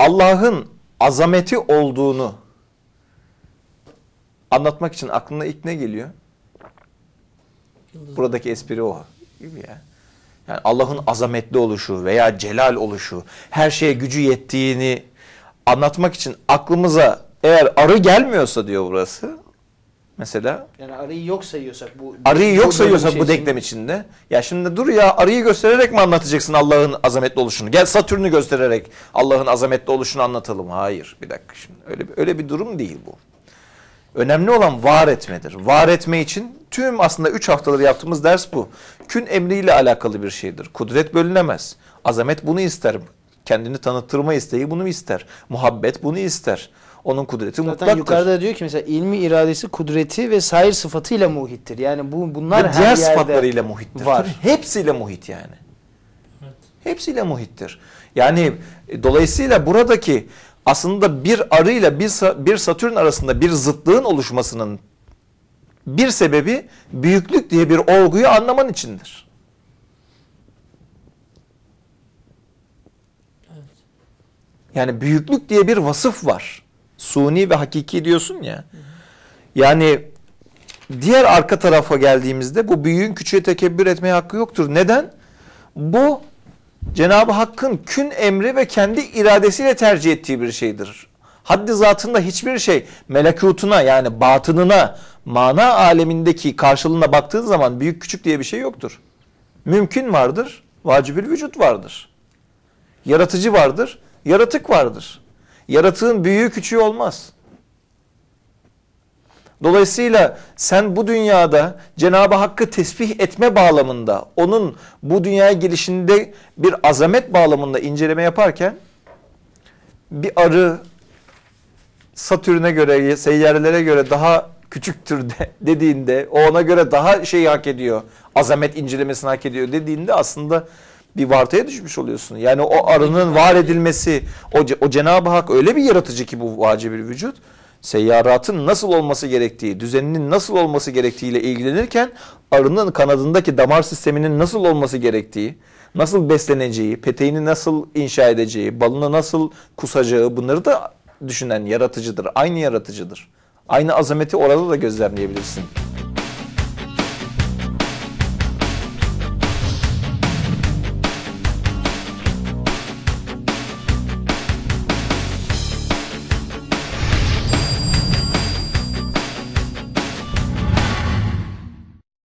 Allah'ın azameti olduğunu anlatmak için aklına ilk ne geliyor? Buradaki espri o gibi ya. Yani Allah'ın azametli oluşu veya celal oluşu, her şeye gücü yettiğini anlatmak için aklımıza eğer arı gelmiyorsa diyor burası. Mesela Yani arayı yok sayıyorsak bu arıyı yok bu sayıyorsa bölüm bu denklem içinde. Ya şimdi dur ya arıyı göstererek mi anlatacaksın Allah'ın azametli oluşunu? Gel Satürn'ü göstererek Allah'ın azametli oluşunu anlatalım. Hayır bir dakika şimdi öyle öyle bir durum değil bu. Önemli olan var etmedir. Var etme için tüm aslında 3 haftaları yaptığımız ders bu. Kün emriyle alakalı bir şeydir. Kudret bölünemez. Azamet bunu ister. Kendini tanıttırma isteği bunu ister. Muhabbet bunu ister. Onun kudreti Zaten mutlaktır. yukarıda diyor ki mesela ilmi iradesi kudreti ve sair sıfatıyla muhittir. Yani bu bunlar Ve her diğer yerde sıfatlarıyla muhittir. var. Tabii hepsiyle muhit yani. Hepsiyle muhittir. Yani e, dolayısıyla buradaki aslında bir arıyla bir, bir satürn arasında bir zıtlığın oluşmasının bir sebebi büyüklük diye bir olguyu anlaman içindir. Yani büyüklük diye bir vasıf var. Suni ve hakiki diyorsun ya. Yani diğer arka tarafa geldiğimizde bu büyüğün küçüğe tekebbür etmeye hakkı yoktur. Neden? Bu Cenab-ı Hakk'ın kün emri ve kendi iradesiyle tercih ettiği bir şeydir. Haddi zatında hiçbir şey melekutuna yani batınına, mana alemindeki karşılığına baktığın zaman büyük küçük diye bir şey yoktur. Mümkün vardır, vacibül vücut vardır. Yaratıcı vardır, yaratık vardır. Yaratığın büyüğü küçüğü olmaz. Dolayısıyla sen bu dünyada Cenab-ı Hakk'ı tesbih etme bağlamında, onun bu dünyaya gelişinde bir azamet bağlamında inceleme yaparken bir arı Satürn'e göre, seyyarelere göre daha küçüktür de, dediğinde, o ona göre daha şeyi hak ediyor, azamet incelemesini hak ediyor dediğinde aslında bir vartaya düşmüş oluyorsun. Yani o arının var edilmesi, o, o Cenab-ı Hak öyle bir yaratıcı ki bu vacibül vücut, seyyaratın nasıl olması gerektiği, düzeninin nasıl olması gerektiğiyle ilgilenirken arının kanadındaki damar sisteminin nasıl olması gerektiği, nasıl besleneceği, peteğini nasıl inşa edeceği, balını nasıl kusacağı bunları da düşünen yaratıcıdır. Aynı yaratıcıdır. Aynı azameti orada da gözlemleyebilirsin.